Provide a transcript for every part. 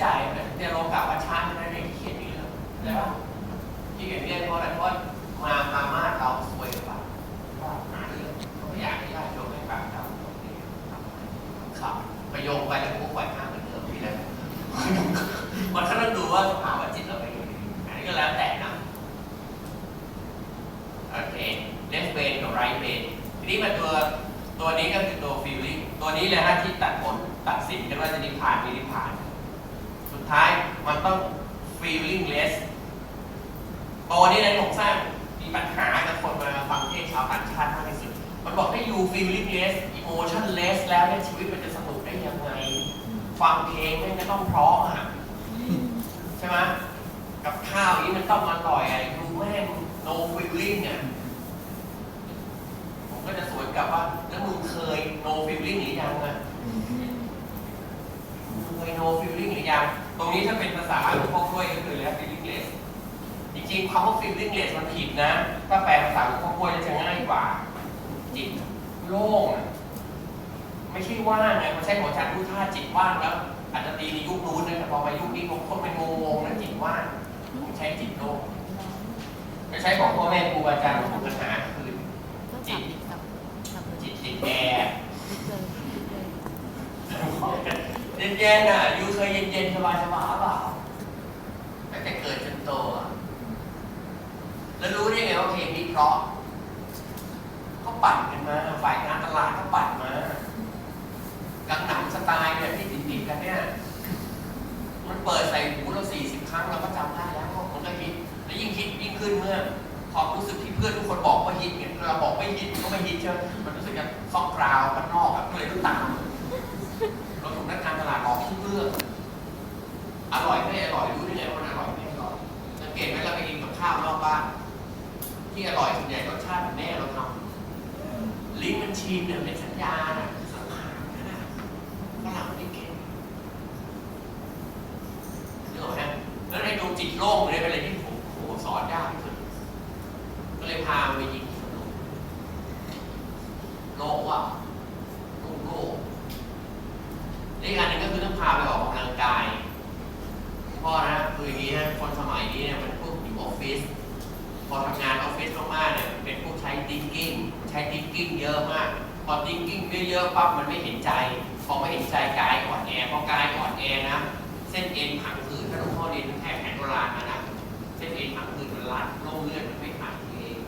ใจเนี่ยลงกับว่าชาติไม่ได้เขียนนี่เลยใช่ปะที่เขียนเนี่ยเพราะอะไรเพราะมาพามาเราสวยหรือเปล่าว่าหาเรื่องเขาไม่อยากให้ญาติโยมให้ฟังเราครับประโยคไปแล้วพวกไฟห้ามเหมือนเดิมพี่แล้วมันก็ต้องดูว่าสภาวะจิตเราเป็นยังไงอันนี้ก็แล้วแต่นะโอเค left brain กับ right brain ทีนี้มาตัวตัวนี้ก็คือตัว feeling ตัวนี้เลยฮะที่ตัดผลตัดสินกันว่าจะนิพพานไม่นิพพานสุด ท้ายมันต้อง feeling less ตัวนี้ในผมสร้างมีปัญหากับคนมาฟังเทศน์ชาวต่างชาติมากที่สุด มันบอกให้ you feeling less emotion less แล้วเนี่ยชีวิตมันจะสนุกได้ยังไง ฟังเพลงไม่ไม่ต้องเพราะอะใช่ไหมกับข้าวนี้มันต้องอร่อยอะดูแม่ง no feeling อะผมก็จะสวนกลับว่า แล้วมึงเคย no feeling หรือยังอะมึงเคย no feeling หรือยัง ตรงนี้ถ้าเป็นภาษาหลวงพ่อกล้วยก็คือแล้ว feeling less จริงๆคำว่า feeling less มันผิดนะ ถ้าแปลภาษาหลวงพ่อกล้วยจะง่ายกว่า จิตโล่งอะไม่ใช่ว่างไงมันใช่ของอาจารย์พุทธาจิตว่างแล้วอาจจะตีในยุคนู้นนะแต่พอมายุคนี้บางคนเป็นงงๆนะจิตว่างไม่ใช่จิตโล่งไม่ใช่ของพ่อแม่ครูอาจารย์ของปัญหาคือก็จับดิจับจับเลยจิตติดแอร์ลึก เย็นๆอะยูเคยเย็นๆสบายๆเปล่าตั้งแต่เกิดจนโตอะแล้วรู้ได้ไงว่าเพลงนี้เพราะเขาปั่นกันมาฝ่ายงานตลาดเขาปั่นมากังหนังสไตล์เนี่ยที่ติดๆกันเนี่ยมันเปิดใส่หูเราสี่สิบครั้งเราก็จำได้แล้วเพราะมันก็ฮิตและยิ่งฮิตยิ่งขึ้นเมื่อความรู้สึกที่เพื่อนทุกคนบอกว่าฮิตเนี่ยเราบอกไม่ฮิตก็ไม่ฮิตใช่ไหมมันรู้สึกกันซอกกราวกันนอกอะก็เลยต้องตาม เราถูกนักการตลาดบอกทุกเรื่อง อร่อยไม่อร่อยรู้ได้ไงว่ามันอร่อยไม่อร่อยสังเกตไหมเราไปกินกับข้าวนอกบ้าน ที่อร่อยส่วนใหญ่รสชาติเหมือนแม่เราทำลิ้นมันชินเนี่ยเป็นสัญญาณสังขารนะนะฝรั่งไม่เก่งนึกออกไหมแล้วในดวงจิตโล่งเลยเป็นอะไรที่ผมโอ้โหสอนยากที่สุด ก็เลยพาไปยิงสนุกโลกว่าโลกโลก และอีกอันหนึงก็คือต้องพาไปออกกำลังกายเพ่อนะคืออย่างนี้ฮะคนสมัยนี้เนี่ยมันพวกอยู่ออฟฟิศ พอทำงานออฟฟิศมากๆเนี่ยเป็นพวกใช้ thinking ใช้ thinking เยอะมาก พอ thinking เยอะๆปั๊บมันไม่เห็นใจ พอไม่เห็นใจกายอ่อนแอพอกายอ่อนแอนะ เส้นเอ็นผังผืดถ้าหลวงพ่อเรียนแพทย์แผนโบราณมานะเส้นเอ็นผังผืดมันรัดโรคเลือดมันไม่ผ่านเอง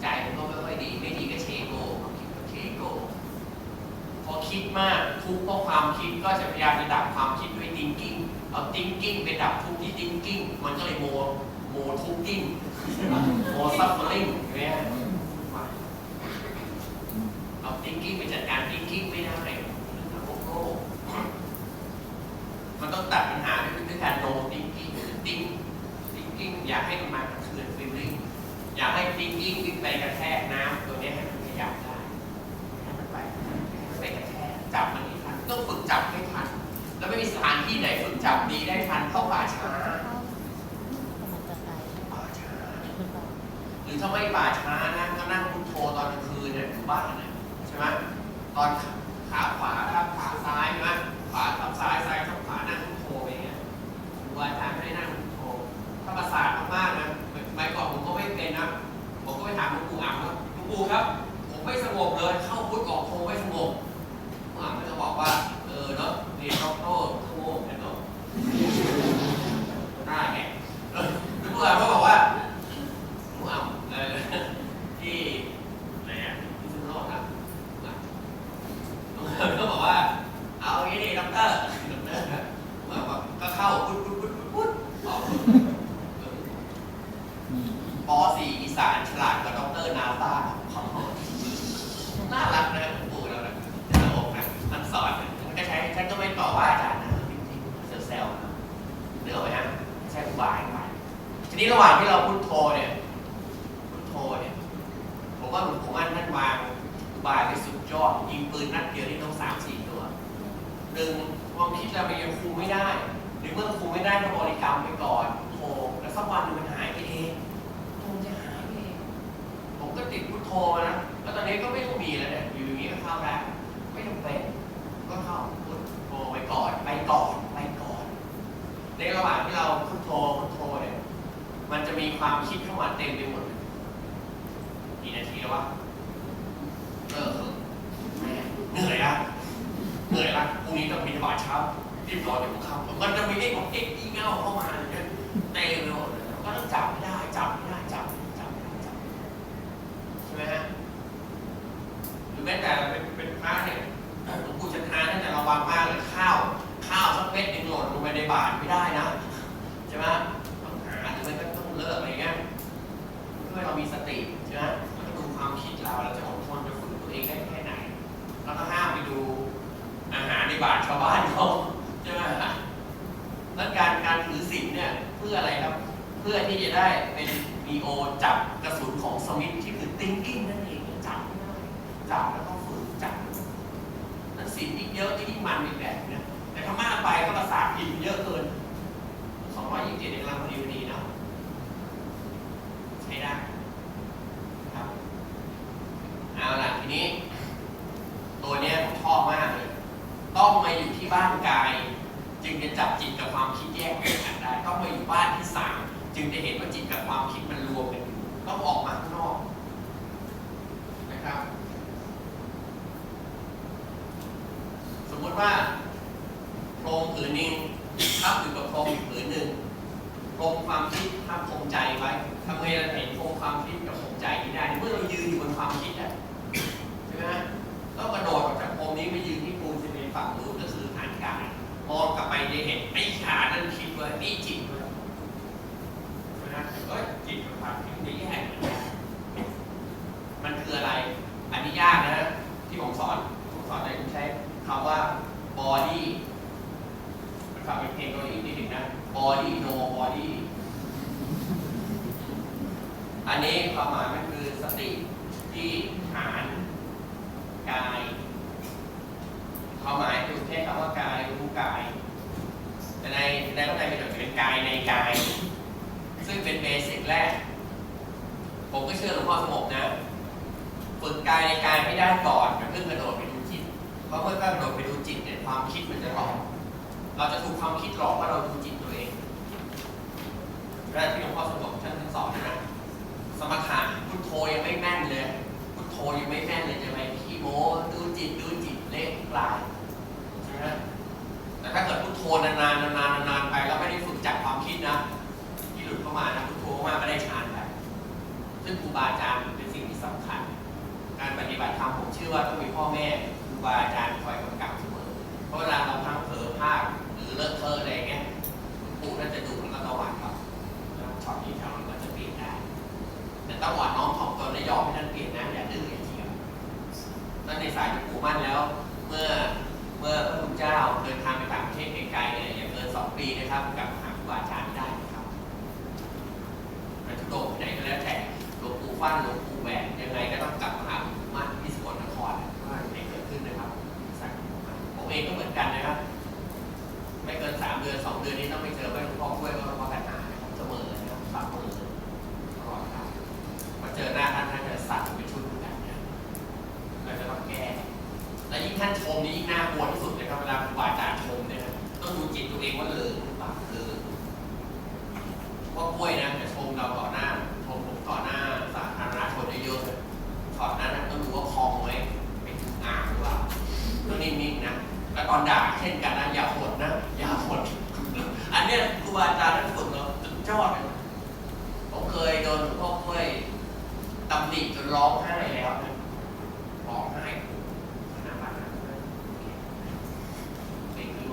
ใจมันก็ไม่ค่อยดีไม่ดีก็เชโกคิดก็เชโกพอคิดมากทุกข์เพราะความคิดก็จะพยายามจะดับความคิดด้วย thinking เอา thinking ไปดับทุกข์ที่ thinking มันก็เลยโมโมทุก thinking โม suffering ใช่ไหมฮะเอา thinking ไปจัดการ thinking ไม่ได้โลกโลกมันต้องตัดปัญหาด้วยการ no thinking think thinking อยากให้มันมากระเทือน feeling อยากให้ thinking วิ่งไปกระแทกน้ำตัวนี้ บาตรชาวบ้านเขาใช่ไหมฮะแล้วการการถือศีลเนี่ยเพื่ออะไรครับ เพื่อที่จะได้เป็นมีโอจับกระสุนของสมิธที่คือ thinking นั่นเองจับไม่ได้จับแล้วก็ฝึกจับนั้นสินยิ่งเยอะก็ยิ่งมันอีกแบบนะแต่ถ้ามากไปก็ประสาทกินเยอะเกินสองร้อยยี่สิบเจ็ดในกลังพอดีพอดีเนาะใช้ได้ครับเอาล่ะทีนี้ ตัวเนี้ยผมชอบมากเลย ต้องมาอยู่ที่บ้านกาย จึ งจะจับจิตกับความคิดแยกกันได้ ต้องมาอยู่บ้านที่สามจึงจะเห็นว่าจิตกับความคิดมันรวมกันอยู่ต้องออกมาข้างนอกนะครับ สมมติว่าโครงผืนหนึงทับอยู่กับโครงอีกผืนหนึ่งโครงความคิดทับโครงใจไว้ทำไมเราเห็นโครงความคิดกับโครงใจนี้ได้เมื่อเรายืนอยู่บนความคิด องกลับไปในเหตุไอ้ขานั่นคิดว่านี่จิตเลยใช่ไหมฮะเอ้ยจิตกับความคิดไม่แยกกันนะมันคืออะไร อันนี้ยากนะ ที่ผมสอนผมสอนในผมใช้คำว่า body มันฟังเป็นเพลงเกาหลีนิดหนึ่งนะ body no body อันนี้ความหมายมันคือสติที่ฐานกายความหมายคือแค่คำว่ากายรู้กาย แต่ในในพระไตรปิฎกจะเป็นกายในกาย ซึ่งเป็นเบสิกแรก ผมก็เชื่อหลวงพ่อสงบนะ ฝึกกายในกายให้ได้ก่อนอย่าเพิ่งกระโดดไปดูจิต เพราะเมื่อกระโดดไปดูจิตเนี่ยความคิดมันจะหลอก เราจะถูกความคิดหลอกว่าเราดูจิตตัวเองแรกที่หลวงพ่อสงบท่านสอนนะสมถะพุทโธยังไม่แม่นเลยพุทโธยังไม่แม่นเลยจะไปขี้โม้ดูจิตดูจิตเละปลายใช่ไหมแต่ถ้าเกิดพุทโธนานๆนานๆนานๆไปแล้วไม่ได้ฝึกจับความคิดนะที่หลุดเข้ามานะพุทโธมาก็ได้ฌาน ซึ่งครูบาอาจารย์เป็นสิ่งที่สำคัญ การปฏิบัติธรรมผมเชื่อว่าต้องมีพ่อแม่ครูบาอาจารย์คอยกำกับเสมอเพราะเวลาเราทำเผลอพลาดหรือเลอะเทอะอะไรเงี้ยหลวงปู่น่าจะดูแล้วก็ระวังครับแล้วช็อตนี้ช็อตนี้ก็จะเปลี่ยนได้ แต่ต้องหวานน้อมถ่อมตนและยอมให้ท่านเปลี่ยนนะอย่าดื้ออย่าเถียงนั่นในสายหลวงปู่มั่นแล้ว เมื่อเมื่อพระคุณเจ้าเดินทางไปต่างประเทศไกลๆเนี่ยอย่าเกินสองปีนะครับกลับหาครูบาอาจารย์ได้นะครับไปทุกโดดที่ไหนก็แล้วแต่ ปู่ฟั่นหลวงปู่แหวนยังไงก็ต้องกลับมาหาหลวงปู่มั่นที่สกลนครว่าไม่เกิดขึ้นนะครับสายหลวงปู่มั่นผมเองก็เหมือนกันนะครับ ไม่เกินสามเดือนสองเดือนนี้ต้องไป อนด่าเช่นกันนะอย่าหดนะ อย่าหดอันเนี้ยครูบาอาจารย์ท่านฝึกเราสุดยอดเลยผมเคยโดนหลวงพ่อกล้วยตำหนิจนร้องไห้แล้วร้องไห้หน้าบ้านนะเด็กกิโล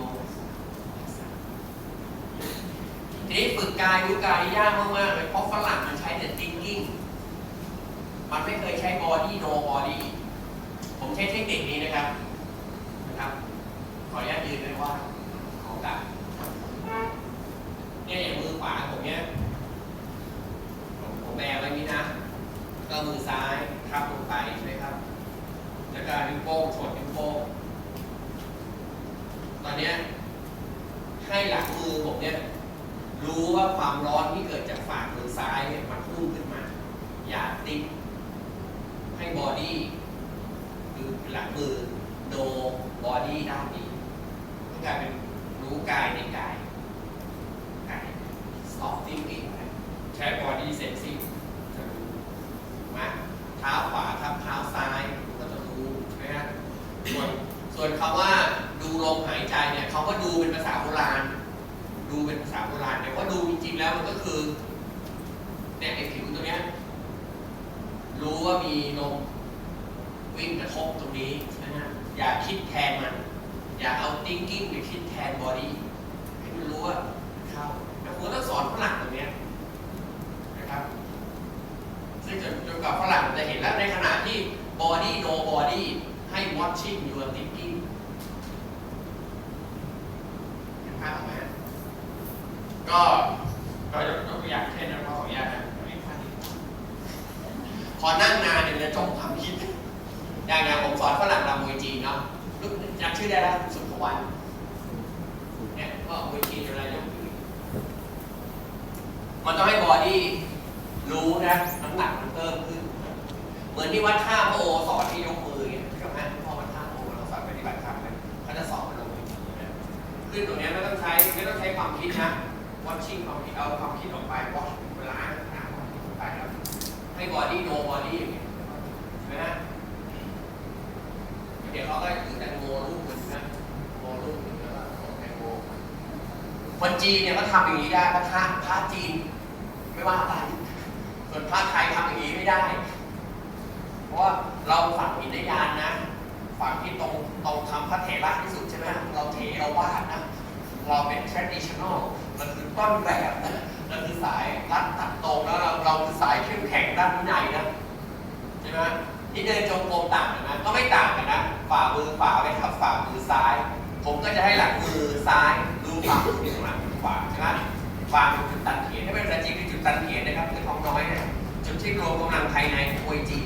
ทีนี้ฝึกกายรู้กายยากมากๆเลยเพราะฝรั่งมันใช้แต่ thinking มันไม่เคยใช้ body no body ผมใช้เทคนิคนี้นะครับ ขออนุญาตยืนด้วยว่าขอกับเนี่ยอย่างมือขวาผมเนี่ยผมผมแบไว้นี่นะ ก็มือซ้ายทับลงไปใช่ไหมครับ แล้วก็นิ้วโป้งชนนิ้วโป้ง ตอนเนี้ยให้หลังมือผมเนี่ยรู้ว่า ความร้อนที่เกิดจากฝ่ามือซ้ายเนี่ยมันพุ่งขึ้นมา อย่าติดให้บอดี้คือหลังมือโนบอดี้ด้านนี้ก็กลายเป็นรู้กายในกาย แล้วมันก็คือเนี่ยไอ้ผิวตัวเนี้ยรู้ว่ามีนมวิ่งกระทบตรงนี้นะฮะอย่าคิดแทนมัน อย่าเอา thinking ไปคิดแทน body ให้มันรู้ว่าเข้าแต่คุณต้องสอนฝรั่งตรงเนี้ยนะครับ ซึ่งจนจนกว่าฝรั่ง จะเห็นแล้วในขณะที่ body no body ให้ watching your thinking เห็นภาพออกไหมก็ก็ยกยกตัวอย่างเช่นนะขออนุญาตนะไม่พลาดอีกพอนั่งนานเนี่ยจะจมความคิด อย่างอย่างผมสอนฝรั่งรำมวยจีนเนาะลูกจำชื่อได้แล้วสุภวรรณเนี่ยก็มวยจีนเวลายกมือมันต้องให้บอดี้รู้นะน้ำหนักมันเพิ่มขึ้น เหมือนที่วัดท่าพระโอสอนให้ยกมือเนี่ยใช่ไหมพอวัดท่าพระโอเราสอนปฏิบัติธรรมเนี่ยเขาจะสอนมันลงมือนะขึ้นตรงนี้ไม่ต้องใช้ไม่ต้องใช้ความคิดนะวัดชิ่งความคิดเอาความคิดออกไปวัดเวลาหาความคิดออกไปแล้วให้บอดี้โนบอดี้อย่างเงี้ยใช่ไหมฮะเดี๋ยวเขาก็ถือแตงโมลูกหนึ่งนะโมลูกหนึ่งแล้วก็ส่งแตงโมคนจีนเนี่ยก็ทำอย่างนี้ได้เพราะพระพระจีน ไม่ว่าอะไรส่วนพระไทยทำอย่างนี้ไม่ได้ เพราะว่าเราฝังหินในยานนะฝังที่ตรงตรงคำพระเถระที่สุดใช่ไหมเราเถเราวาดนะ เราเป็น traditional เราคือต้นแบบนะเราคือสายรัดตัดตรงแล้วเราเราคือสายเข้มแข็งด้านวินัยนะใช่ไหมที่เดินจงกรมต่างกันนะก็ไม่ต่างกันนะฝ่ามือฝ่าไปทับฝ่ามือซ้าย ผมก็จะให้หลังมือซ้ายดูฝ่ามือหลังขวาใช่ไหมฝ่ามือจุดตัดเขียนถ้าเป็นภาษาจีนคือจุดตัดเขียนนะครับคือทองน้อยนี่ยจุดที่รวมกำลังภายในของมวยจีน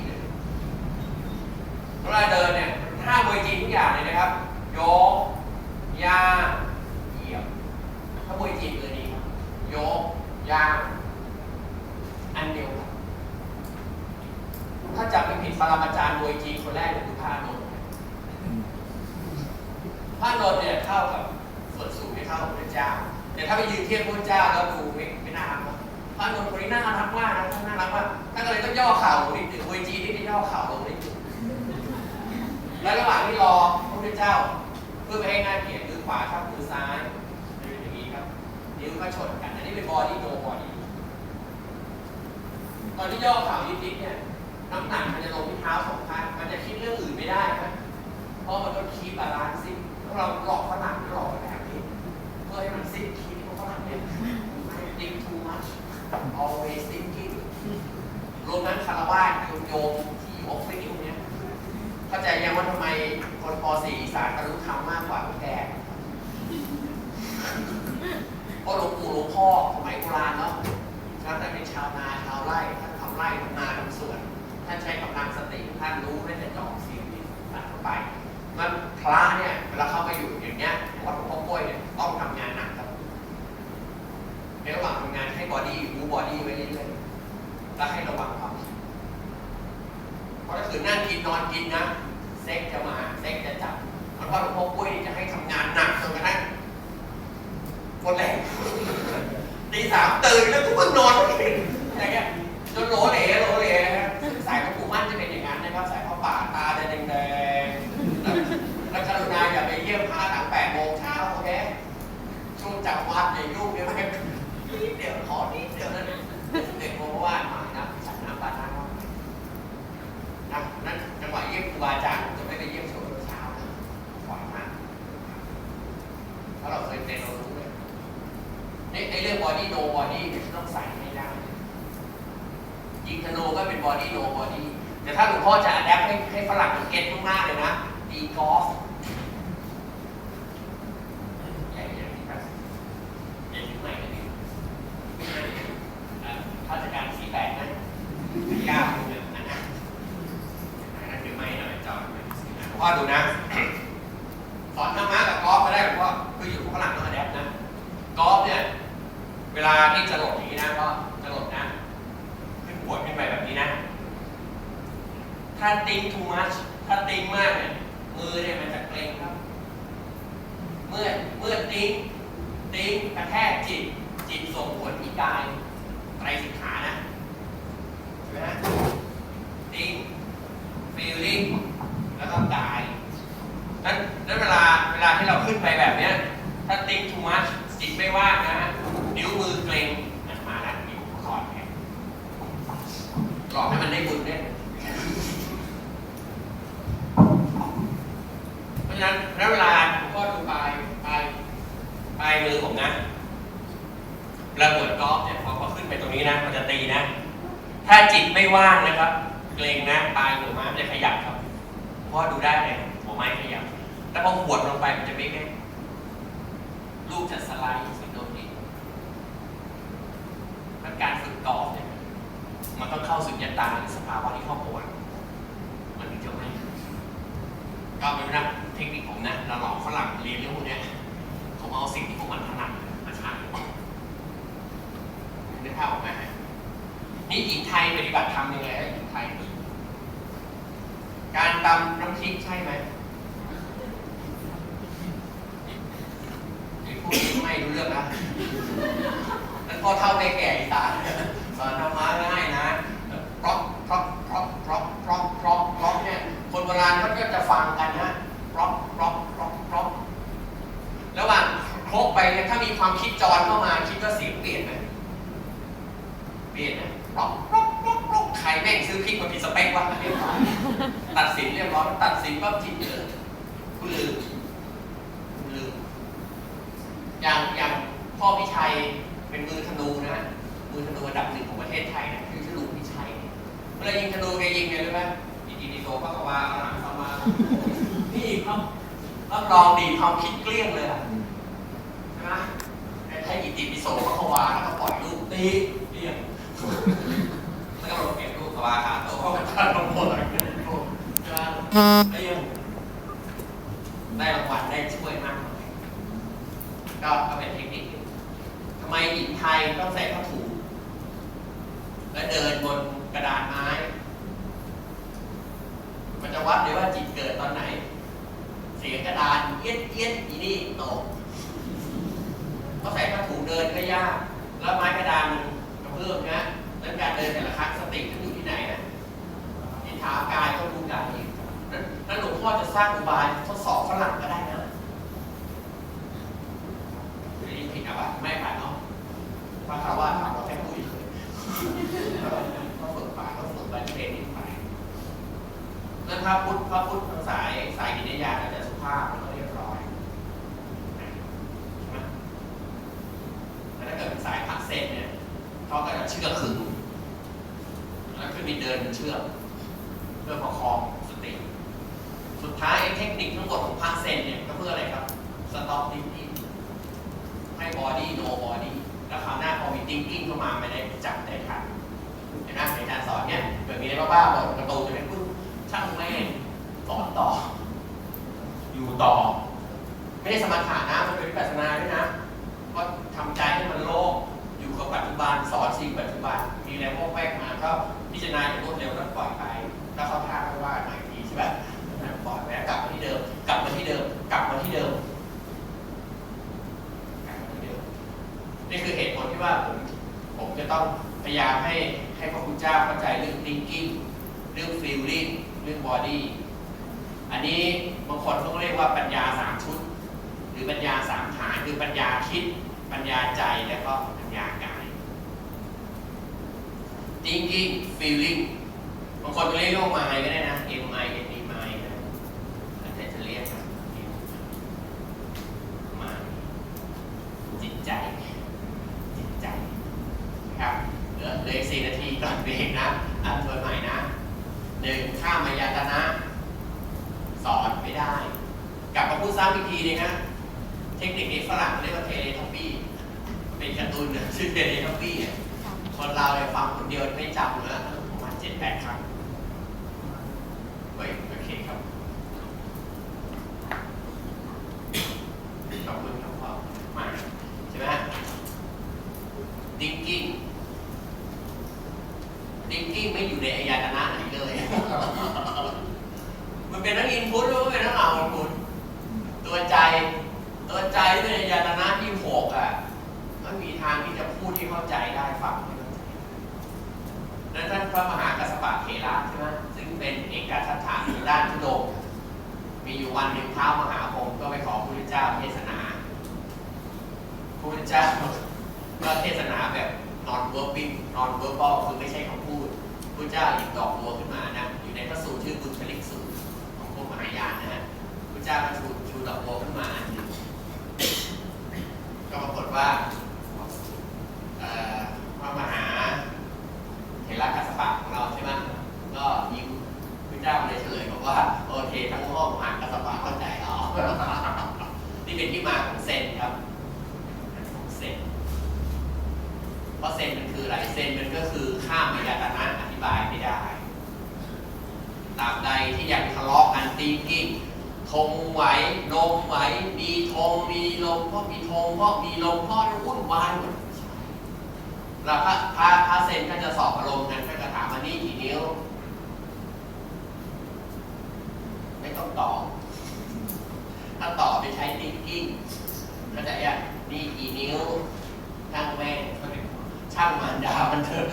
เวลาเดินเนี่ยท่ามวยจีนทุกอย่างเลยนะครับโยก always thinking รวมทั้งคารวาสโยมโยมที่ออฟฟิศพวกเนี้ยเข้าใจยังว่าทำไมคนป .4 อีสานบรรลุธรรมมากกว่าพวกแกเพราะหลวงปู่หลวงพ่อสมัยโบราณเนาะท่านเป็นชาวนาชาวไร่ท่านทำไร่ทำนาทำสวนท่านใช้กำลังสติท่านรู้ไม่แต่จะออกเสียงที่ตัดเข้าไปมันพระเนี่ยเวลาเข้ามาอยู่อย่างเงี้ยวัดหลวงพ่อกล้วยเนี่ยต้องทำงานหนักครับในระหว่างทำงานให้บอดี้ บอดี้ไว้เรื่อยๆแล้วให้ระวังความคิดเพราะถ้าคือนั่งกินนอนกินนะเซ็กจะมาเซ็กจะจับเพราะหลวงพ่อกล้ยจะให้ทำงานหนักจนกระทั่งหมดแรงตีสามตื่นแล้วก็เพิ่งนอนอย่างเงี้ยจนโหลเหลโหลเหลนะครับสายหลวงปู่มั่นจะเป็นอย่างนั้นนะครับสายพระป่าตาจะแดงๆแล้วแล้วกรุณาอย่าไปเยี่ยมพระหลังแปดโมงเช้าโอเคช่วงจับวัดอย่ายุ่งเดี๋ยวมันนิดเดี๋ยวขอนิดเดี๋ยวนั้นเด็กโมงว่าหน่อยนะฉันน้ำปาน้ำนะนั่นจังหวะเยี่ยมครูบาอาจารย์จะไม่ไปเยี่ยมช่วงเช้านะขวางมากเพราะเราเคยเป็นเรารู้เลยในในเรื่องบอดี้โนบอดี้เนี่ยต้องใส่ให้ได้ ยิงธนูก็เป็นบอดี้โนบอดี้แต่ ถ้าหลวงพ่อจะอัดแอปให้ให้ฝรั่งเก็ตมากๆเลยนะตีกอล์ฟใหญ่ใหญ่ครับใหญ่ถึงไหนกันดีราชการสีแปดนะยากเลยนะนะนะถือไม้หน่อยจอดหน่อยหลวงพ่อดูนะสอนธรรมะกับกอล์ฟมาได้หลวงพ่อคืออยู่ฝรั่งต้องอัดแอปนะกอล์ฟเนี่ยเวลาที่จะหลดอย่างนี้นะก็จะหลดนะขึ้นปวดขึ้นไปแบบนี้นะ ถ้าติ้ง too much ถ้าติ้งมากเนี่ยมือเนี่ยมันจะเกร็งครับ เมื่อเมื่อติ้งติ้งกระแทกจิต จิตส่งผลที่กายไตรสิกขานะใช่ไหมฮะติ้ง feeling แล้วก็กายนั้นนั้นเวลาเวลาที่เราขึ้นไปแบบเนี้ยถ้าติ้ง too much จิตไม่ว่างนะนิ้วมือเกร็งมาแล้วนิ้วคอดแข็งหลอกให้มันได้บุญเนี่ยะฉะนั้นณเวลาผมก็ดูปลายปลายปลายมือผมนะระเบิดกอล์ฟเนี่ยพอพอขึ้นไปตรงนี้นะมันจะตีนะ ถ้าจิตไม่ว่างนะครับเกรงนะปลายหัวไม้มันจะขยับครับ เพราะว่าดูได้เลยหัวไม้ขยับแต่พอหวดลงไปมันจะไม่แน่ลูกจะสไลด์สิโดนดิมันการฝึกกอล์ฟเนี่ยมันต้องเข้าสุญญตาหรือสภาวะที่ครอบครัวมันถึงจะไม่ก็เป็นนะ เทคนิคผมนะเราหลอกฝรั่งเรียนเรื่องพวกนี้ผมเอาสิ่งที่พวกมันถนัดมาใช้นึกภาพออกไหมนี่หญิงไทยปฏิบัติธรรมยังไงหญิงไทย การตำน้ำพริกใช่ไหมไอ้พวกนี้ไม่รู้เรื่องนะนั่นพอเท่าได้แก่อีตาสอนธรรมะง่ายนะเพราะเพราะเพราะเพราะเพราะเพราะเพเนี่ยคนโบราณเขาก็จะฟังกันนะเพราะเพราะเพราะระหว่างค รบไปเนี่ยถ้ามีความคิดจรเข้ามาคิดว่าเสียงเปลี่ยนไหมเปลี่ยนนะเพราะเพราะเพราะเพราะใครแม่งซื้อพริกมาผิดสเปควะเรียบร้อยตัดสินเรียบร้อยตัดสินปั๊บจิตเออคุณลืมคุณลืมอย่างอย่างพ่อพิชัยเป็นมือธนูนะมือธนูอันดับหนึ่งของประเทศไทยนะคือธนูพิชัยเวลายิงธนูแกยิงไงรู้ไหมยิงดีโตพระกวาหลังเข้ามานี่ครับรับรองดีความคิดเกลี้ยงเลยอะ ใช่ไหมแต่ถ้าอิติปิโสพระกวาแล้วก็ปล่อยลูกตีเกลี้ยงแล้วก็ลงเก็บลูกกวาขาโตเข้ามาทันลงหมดเลยลูกใช่ไหมเกลี้ยงได้รางวัลได้ช่วยมากก็ก็เป็นเทคนิคทำไมหญิงไทยต้องใส่ผ้าถุงและเดินบนกระดานไม้ มันจะวัดเลยว่าจิตเกิดตอนไหน เสียงกระดานเอียดเอียดอีนี่ตกเพราะใส่ผ้าถุงเดินก็ยาก แล้วไม้กระดานมันกระเพื่อมนะแล้วการเดินแต่ละครั้งสติจะอยู่ที่ไหนนะที่เท้ากายก็รู้กายเองนั้นนั้นหลวงพ่อจะสร้างอุบายทดสอบฝรั่งก็ได้นะ ไม่ได้ผิดอะไรไม่ผ่านเนาะพระคารวะถามเราแค่คุยเลยก็ฝึกปากก็ฝึกบันเทนิไปแล้วพระพุทธพระพุทธทางสายสายกินยาก็จะสุภาพแล้วก็เรียบร้อยใช่ไหมแต่ถ้าเกิดเป็นสายพักเซนเนี่ยเขา ก็จะเชื่อขึงแล้วขึ้นมีเดินเชื่อกเพื่อประคองสติ สุดท้ายเทคนิคทั้งหมดของพักเซนเนี่ยก็เพื่ออะไรครับ stop thinking ให้บอดี้โนบอดี้แล้วคราวหน้าพอมี thinking เข้ามาไม่ได้จับได้ทันเห็นไหมในการสอนเนี่ยเกิดมีอะไรบ้าๆบอกกระตูนจะเป็นปุ๊บช่างแม่งสอนต่อ อยู่ต่อ ไม่ได้สมถะนะมันเป็นวิปัสสนาด้วยนะก็ทำใจให้มันโล่งอยู่กับปัจจุบันสอนสิ่งปัจจุบัน มีอะไรวอกแวกมาก็ พิจารณาอย่างรวดเร็วแล้วปล่อยไปแล้วเขาท่าก็ว่าหม่อีกทีใช่ไหมปล่อยแล้วกลับมาที่เดิม กลับมาที่เดิมกลับมาที่เดิม นี่คือเหตุผลที่ว่าผมผมจะต้องพยายามให้ให้พระคุณเจ้าเข้าใจเรื่อง thinking เรื่อง feeling เรื่อง body อันนี้บางคนต้องเรียกว่าปัญญาสามชุด หรือปัญญาสามฐานคือปัญญาคิด ปัญญาใจและก็าย thinking feeling บางคนจะเรียกโลกมายก็ได้นะ M I N D มายก็ได้แล้วแต่จะเรียกนะมาจิตใจ จิตใจนะครับเหลือเหลืออีกสี่นาทีก่อนเบรกนะอ่านทวนใหม่นะหนึ่งข้ามมายาตนะสอนไม่ได้ กลับมาพูดซ้ำอีกทีนึงนะเทคนิคนี้ฝรั่งเรียกว่าเทเลทัปปี้เป็นการ์ตูนนะชื่อเทเลทัปปี้อะ คนเราเลยฟังคนเดียวไม่จำนะประมาณเจ็ดแปดครั้งเฮ้ยโอเคครับคุณครับพ่อมาใช่ไหม thinking thinking ไม่อยู่ในอายตนะไหนเลย มันเป็นทั้ง input แล้วก็เป็นทั้ง output ตัวใจ ตัวใจที่เป็นอายตนะที่หกอะมันมีทางที่จะพูดที่เข้าใจได้ฟังให้เข้าใจนั้นท่านพระมหากัสสปะเถระใช่ไหมซึ่งเป็นเอกทัฏฐานในด้านทุดงค์มีอยู่วันหนึ่งเท้ามหาพรหมก็ไปขอพระพุทธเจ้าเทศนา พระพุทธเจ้าก็เทศนาแบบ non verbing non verbal คือไม่ใช่คำพูด พระเจ้ ตัวขึ้นมานะ อยู่ในพระสูตรชื่อบุญชลิกสูตรของพวกมหายานนะฮะพระเจ้าชูชูดอกบัวขึ้นมาอันหนึ่งก็ปรากฏว่าเอ่อพระมหาเถระกัสสปะของเราใช่ไหมก็ยิ้มพระเจ้าเลยเฉลยบอกว่าโอเคทั้งห้องมหากัสสปะเข้าใจอ๋อ นี่เป็นที่มาของเซนครับของเซน เพราะเซนมันคืออะไร เซนมันก็คือข้ามมายตนะอธิบายไม่ได้ ตราบใดที่ยังทะเลาะกันตีกิ้งธ งไหวนมไหวมีธงมีลมก็มีธงก็มีลมก็วุ่นวายหมดแล้วพระพระพระเซนก็จะสอบอารมณ์กันก็จะถามว่านี่กี่นิ้ว ไม่ต้องตอบถ้าตอบไปใช้ thinking ก็จะอะนี่กี่นิ้วช่างแม่ช่างมันดามันเถอะ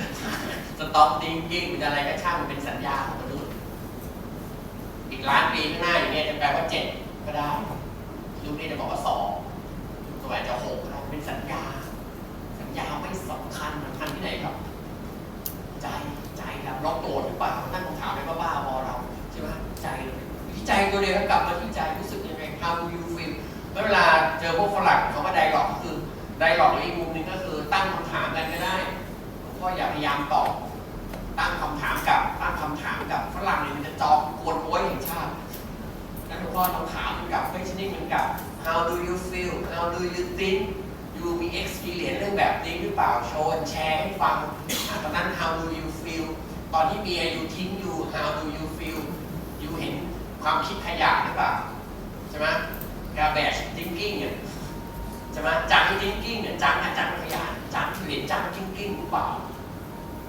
สต็อป thinking มันอะไรก็ช่างมันเป็นสัญญาของ ล้านปีข้างหน้าอย่างเงี้ยจะแปลว่าเจ็ดก็ได้ยุคนี้จะบอกว่าสองยุคต่อไปจะหกก็ได้เป็นสัญญา สัญญาไม่สำคัญสำคัญที่ไหนครับ ใจใจครับเราโกรธหรือเปล่านั่นคำถามเลยว่าบ้าบอเราใช่ไหมใจที่ใจตัวเดียวกลับมาที่ใจรู้สึกยังไง how do you feel แล้วเวลาเจอพวกฝรั่งเขาว่าไดร็อกก็คือไดร็อกอีกมุมหนึงก็คือตั้งคำถามกันก็ได้ก็อย่าพยายามตอบตั้งคำถามกับตั้งคำถามกับฝรั่งเนี่ยมันจะจอบกวนโวยแห่งชาติ แล้วหลวงพ่อต้องถามมันกับไม่ใช่นี่มันกับ how do you feel how do you think you มี experience เรื่องแบบนี้หรือเปล่าโชว์แชร์ให้ฟังตอนนั้น how do you feel ตอนที่เมียอยู่ทิ้งอยู่ how do you feel อยู่เห็นความคิดขยะหรือเปล่าใช่ไหม garbage thinking เนี่ยใช่ไหมจัง thinking เนี่ยจังอาจารย์ขยะจังเรียนจัง thinking หรือเปล่า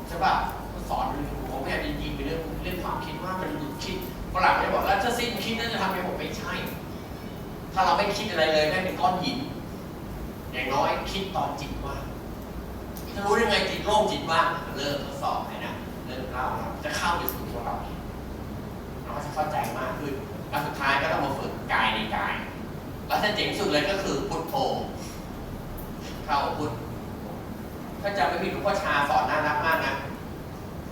ใช่ป่ะก็สอนเลยผมไม่อยากจะยิงไปเรื่องเรื่องความคิดว่ามันหยุดคิด ฝรั่งไม่บอกแล้วถ้าสิ้นคิดนั่นจะทำให้ผมไม่ใช่ ถ้าเราไม่คิดอะไรเลยได้เป็นก้อนหิน อย่างน้อยคิดตอนจิตว่างจะรู้ได้ไงจิตโล่งจิตว่างเริ่มทดสอบให้นะเริ่มเล่าแล้วจะเข้าไปสู่ตัวเราเองเราก็จะเข้าใจมากขึ้นแล้วสุดท้ายก็ต้องมาฝึกกายในกายแล้วถ้าเจ๋งสุดเลยก็คือพุทโธเข้าพุทถ้าจำไม่ผิดหลวงพ่อชาสอนน่ารักมากนะ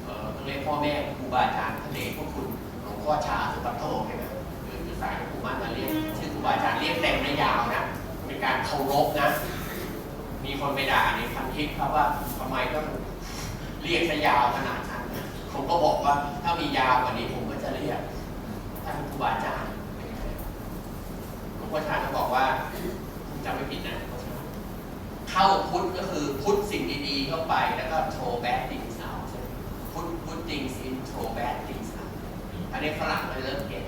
เออต้องเรียกพ่อแม่ครูบาอาจารย์ทะเลพวกคุณ พ่อชาสุปัตโตใช่ไหมคือคือสายหลวงปู่มั่นมาเรียกชื่อครูบาอาจารย์เรียกเต็มไม่ยาวนะเป็นการเคารพนะ มีคนไปด่าในพันทิปครับว่าทำไมต้องเรียกซะยาวขนาดนั้นผมก็บอกว่าถ้ามียาวกว่านี้ผมก็จะเรียกท่านครูบาอาจารย์หลวงพ่อชาจะบอกว่าจำไม่ผิดนะเข้าพุทธก็คือพุทธสิ่งดีๆเข้าไปแล้วก็โทรแบดติงสาวใช่พุทธพุทธติงซินโทรแบดติ อันนี้ฝรั่งมันเริ่มเก็ต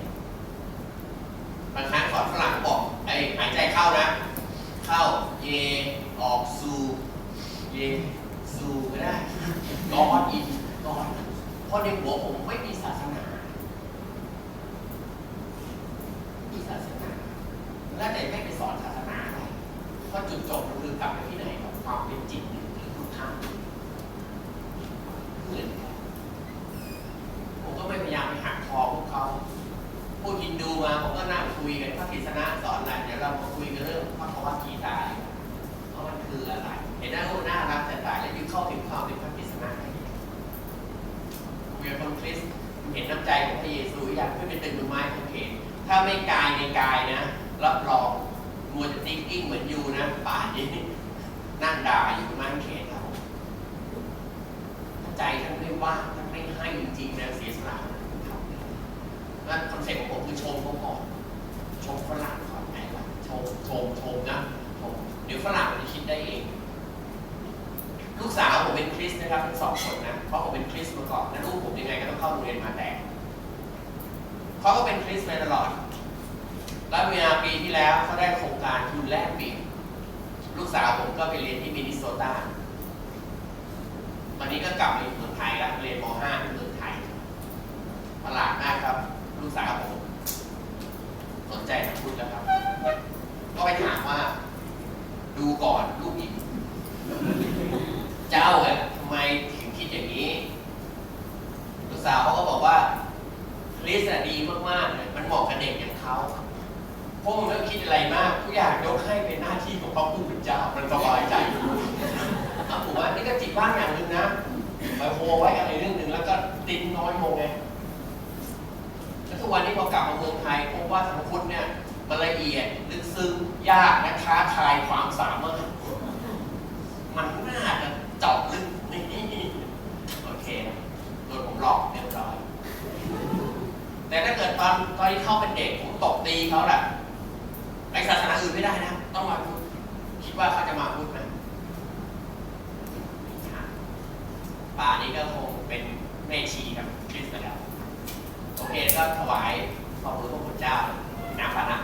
บางครั้งสอนฝรั่งบอกไอ้หายใจเข้านะ เข้าเยออกซูเยซูก็ได้กอนอินกอนเพราะในหัวผมไม่มีสนาไม่มีศาสนา แล้วแต่ไม่ไปสอนศาสนาอะไร เพราะจุดจบมันคือกลับไปที่ไหนครับความเป็นจริงหรือพุทธะเหมือนกันผมก็ไม่พยายามไปหักคอพวกเขาพวกฮินดูมาผมก็นั่งคุยกันพระกฤษณะสอนอะไรเดี๋ยวเรามาคุยกันเรื่องพระภวกีตาดีกว่าว่ามันคืออะไร เห็นหน้ารูปน่ารักแต่ตายแล้วยิ่งเข้าถึงความเป็นพระกฤษณะได้ยังไงคุยกับคนคริสต์เห็นน้ำใจของพระเยซูอยากขึ้นไปตึงมือไม้ของเขนถ้าไม่กายในกายนะ รับรอง มัวจะติ๊กกิ้งเหมือนยูนะป่านนี้นั่งด่าอยู่ประมาณเขตเราใจท่านไม่ว่างท่านไม่ให้จริงๆนะเสียสละนะทำนั่นคอนเซ็ปต์ของผมคือชมเขาก่อนชมฝรั่งก่อนไหนวะชมชมชมนะชมเดี๋ยวฝรั่งมันจะคิดได้เอง ลูกสาวผมเป็นค ริสนะครับทั้งสองคนนะเพราะผมเป็นคริสมาก่อนแล้วลูกผมยังไงก็ต้องเข้าโรงเรียนมาแต่เขาก็เป็นคริสมาตลอด แล้วมีนาปีที่แล้วเขาได้โครงการทุนแลกเปลี่ยนลูกสาวผมก็ไปเรียนที่มินนิโซตาตอนนี้ก็กลับมาอยู่เมืองไทยแล้วเรียนม .5 ที่เมืองไทยประหลาดมากครับ ลูกสาวผมสนใจทางพุทธแล้วครับ ก็ไปถามว่า ดูก่อนลูกหญิงเจ้าอะทำไมถึงคิดอย่างนี้ลูกสาวเขาก็บอกว่าคริสอะดีมากๆเลยมันเหมาะกับเด็กอย่างเขาพวกมึงไม่คิดอะไรมากทุกอย่างยกให้เป็นหน้าที่ของพระผู้เป็นเจ้ามันสบายใจเอาผมว่านี่ก็จิตว่างอย่างหนึ่งนะไปโฮไว้อะไรเรื่องหนึ่งแล้วก็ติ้นน้อยโมงแล้วทุกวันนี้พอกลับมาเมืองไทยพบว่าธรรมพุทธเนี่ยมันละเอียดลึกซึ้งยากและท้าทายความสามารถมันน่าจะเจาะลึกนี่โอเคโดนผมห ลอกเรียบร้อย แต่ถ้าเกิดตอนตอนที่เขาเป็นเด็กผมตบตีเขาแหละไปศาสนาอื่นไม่ได้นะ ต้องมาพุทธคิดว่าเขาจะมาพุทธไหมป่านี้ก็คงเป็นแม่ชีกับคริสต์แล้วโอเคก็ถวายขอบคุณพระพุทธเจ้าน้ำป่านะ